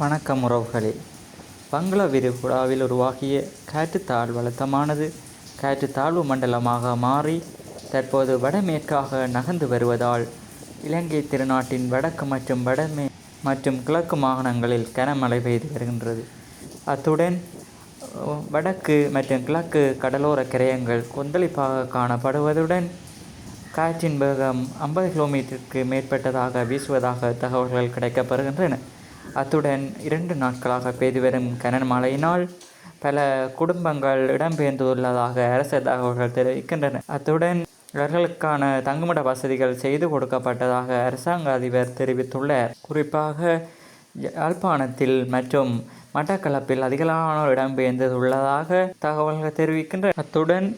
வணக்கம் உறவுகளே. பங்களா விரிகுடாவில் உருவாகிய காற்றுத்தாழ் வழக்கமானது. காற்றுத்தாழ்வு மண்டலமாக மாறி தற்போது வடமேற்காக நகர்ந்து வருவதால் இலங்கை திருநாட்டின் வடக்கு மற்றும் வடமே மற்றும் கிழக்கு மாகாணங்களில் கனமழை பெய்து வருகின்றது. அத்துடன் வடக்கு மற்றும் கிழக்கு கடலோர கிரயங்கள் கொந்தளிப்பாக காணப்படுவதுடன் காற்றின் வேகம் ஐம்பது கிலோமீட்டருக்கு மேற்பட்டதாக வீசுவதாக தகவல்கள் கிடைக்கப்பெறுகின்றன அத்துடன் இரண்டு நாட்களாக பெய்து வரும் கனமழையினால் பல குடும்பங்கள் இடம்பெயர்ந்துள்ளதாக அரசு தகவல்கள் தெரிவிக்கின்றன. அத்துடன் இவர்களுக்கான தங்குமிட வசதிகள் செய்து கொடுக்கப்பட்டதாக அரசாங்க அதிபர் தெரிவித்துள்ளார். குறிப்பாக யாழ்ப்பாணத்தில் மற்றும் மட்டக்களப்பில் அதிகமானோர் இடம்பெயர்ந்துள்ளதாக தகவல்கள் தெரிவிக்கின்றன. அத்துடன்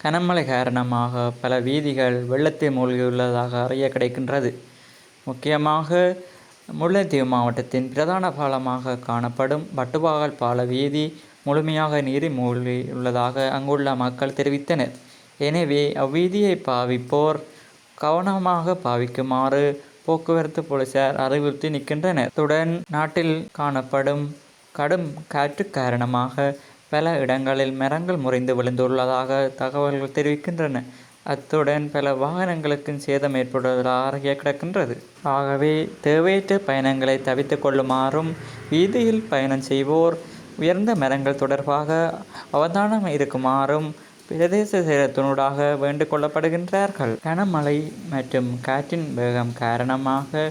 கனமழை காரணமாக பல வீதிகள் வெள்ளத்தில் மூழ்கியுள்ளதாக அறிய கிடைக்கின்றது. முக்கியமாக முல்லைத்தீவு மாவட்டத்தின் பிரதான பாலமாக காணப்படும் பட்டுவாகல் பால வீதி முழுமையாக நீரில் மூழ்கியுள்ளதாக அங்குள்ள மக்கள் தெரிவித்தனர். எனவே அவ்வீதியை பாவிப்போர் கவனமாக பாவிக்குமாறு போக்குவரத்து போலீசார் அறிவுறுத்தி நிற்கின்றனர். துடன் நாட்டில் காணப்படும் கடும் காற்று காரணமாக பல இடங்களில் மரங்கள் முறைந்து விழுந்துள்ளதாக தகவல்கள் தெரிவிக்கின்றன. அத்துடன் பல வாகனங்களுக்கும் சேதம் ஏற்படுவதாக கிடக்கின்றது. ஆகவே தேவையற்ற பயணங்களை தவித்து கொள்ளுமாறும் வீதியில் பயணம் செய்வோர் உயர்ந்த மரங்கள் தொடர்பாக அவதானம் இருக்குமாறும் பிரதேச செயலத்தினூடாக வேண்டுகொள்ளப்படுகின்றார்கள் கனமழை மற்றும் காற்றின் வேகம் காரணமாக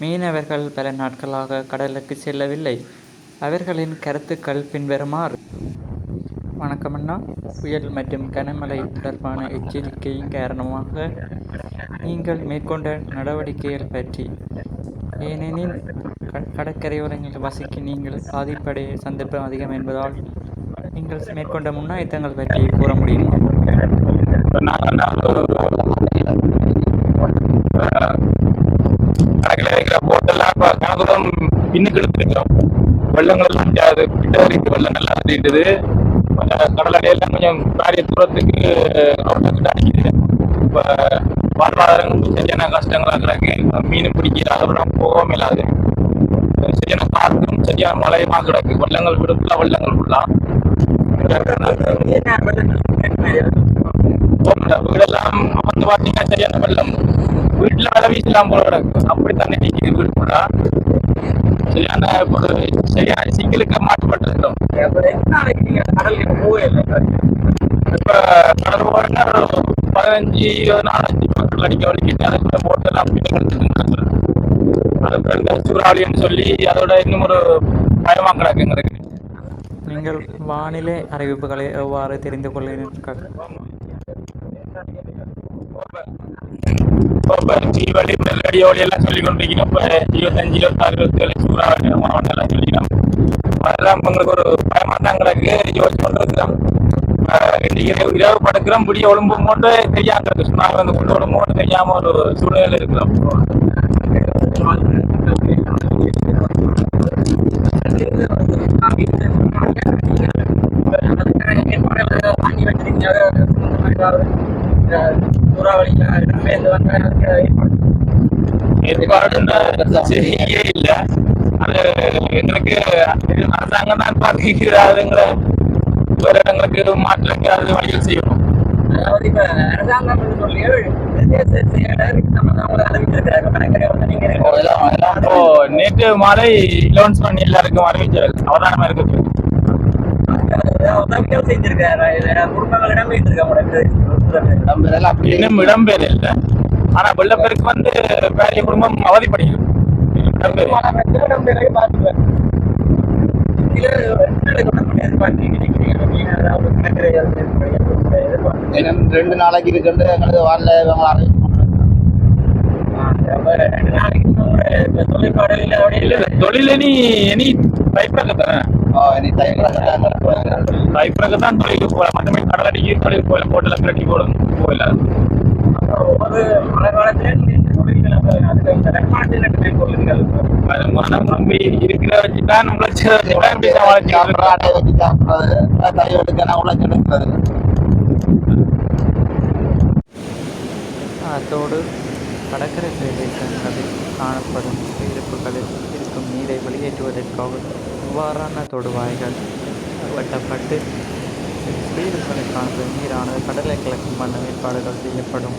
மீனவர்கள் பல நாட்களாக கடலுக்கு செல்லவில்லை. அவர்களின் கருத்துக்கள் பின்வருமாறு. வணக்கம் அண்ணா புயல் மற்றும் கனமழை தொடர்பான எச்சரிக்கையின் காரணமாக நீங்கள் மேற்கொண்ட நடவடிக்கைகள் பற்றி ஏனெனில் கடற்கரையோரங்களில் வசிக்க நீங்கள் பாதிப்படைய சந்தர்ப்பம் அதிகம் என்பதால் நீங்கள் மேற்கொண்ட முன்னாயத்தங்கள் பற்றி கூற முடியுமா? பின்னுக்கு வெள்ளங்கள் முடியாது. கிட்ட வரைக்கும் வெள்ளம் நல்லா கடலடையெல்லாம் கொஞ்சம் பாரிய தூரத்துக்கு ரோட்டுக்கிட்ட அடிக்குது. இப்போ வாழ்வாதாரம் சரியான கஷ்டங்களாக கிடக்கு. மீன் பிடிக்கிற அதெல்லாம் போகவும் இல்லாது. சரியான காற்றும் சரியான மழையுமா கிடக்கு. வெள்ளங்கள் விடுப்புலாம் வெள்ளங்கள் ஃபுல்லாக வீடெல்லாம் வந்து பார்த்தீங்கன்னா சரியான வெள்ளம். வீட்டில் வேலை போல கிடக்கு. அப்படி தண்ணி நிற்கிது வீடு கூட சரியான ஒரு சரியான சிக்கலுக்கு மாற்றப்பட்டிருக்கோம் இப்ப கடல் ஒரு பதினஞ்சு நாலஞ்சு மக்கள் அடிக்க வலிக்கிட்டு அதுக்குள்ள போட்டெல்லாம் எடுத்துட்டு அது பிறகு சூறாவளின்னு சொல்லி அதோட இன்னும் ஒரு பயமா கிடக்கு எங்களுக்கு நீங்கள் வானிலை அறிவிப்புகளை எவ்வாறு தெரிந்து கொள்கிறீர்கள்? இப்போ தீவளி மெல்லடி ஒளி எல்லாம் சொல்லி கொண்டிருக்கணும் இப்போ இருபத்தஞ்சு இருபத்தாறு இருபத்தி ஏழு சூறாவளி மாவட்டம் எல்லாம் சொல்லிக்கணும் அதெல்லாம் உங்களுக்கு ஒரு பயமா தான் கிடக்கு யோசிச்சு கொண்டு இருக்கிறோம் இன்னைக்கு இரவு படுக்கிறோம் புடிய ஒழும்பும் போட்டு தெரியாம இருக்கு சுனாமி வந்து கொண்டு ஒழும்பு போட்டு தெரியாம ஒரு சூழ்நிலை இருக்கிறோம் ஏற்பாடுன்ற சரியே இல்ல அது எங்களுக்கு அரசாங்கம் தான் பார்க்கிறது அதுங்களை வேற இடங்களுக்கு மாற்றங்க அது வழிகள் செய்யணும் அதாவது இப்ப அரசாங்கம் சொல்லி நேற்று மாலை லோன்ஸ் பண்ணி எல்லாருக்கும் அறிவிச்சாரு அவதானமா இருக்கு இன்னும் இடம்பெயர் இல்லை ஆனா வெள்ளப்பெருக்கு வந்து பெரிய குடும்பம் அவதிப்படுகிறது. ரெண்டு நாளைக்கு இருக்குன்னு எங்களுக்கு வரல தொழில் ஓ இனி தைப்பூசம் தைப்பறக்க தான் தொழிலுக்கு போகலாம். மற்றபடி கடலடிக்கு தொழில் போயில போட்டல பிரட்டி போடும் போயில வருமானம் நம்பி இருக்கிற வச்சு சாப்பிட்றது தை அத்தோடு கடற்கரை பிரதேசங்களில் காணப்படும். இருப்புகளில் இருக்கும் நீரை வெளியேற்றுவதற்காக இவ்வாறான தொடுவாய்கள் வெட்டப்பட்டு குடியிருப்புகளுக்கான நீரானது கடலை கலக்கும் வண்ண ஏற்பாடுகள் செய்யப்படும்.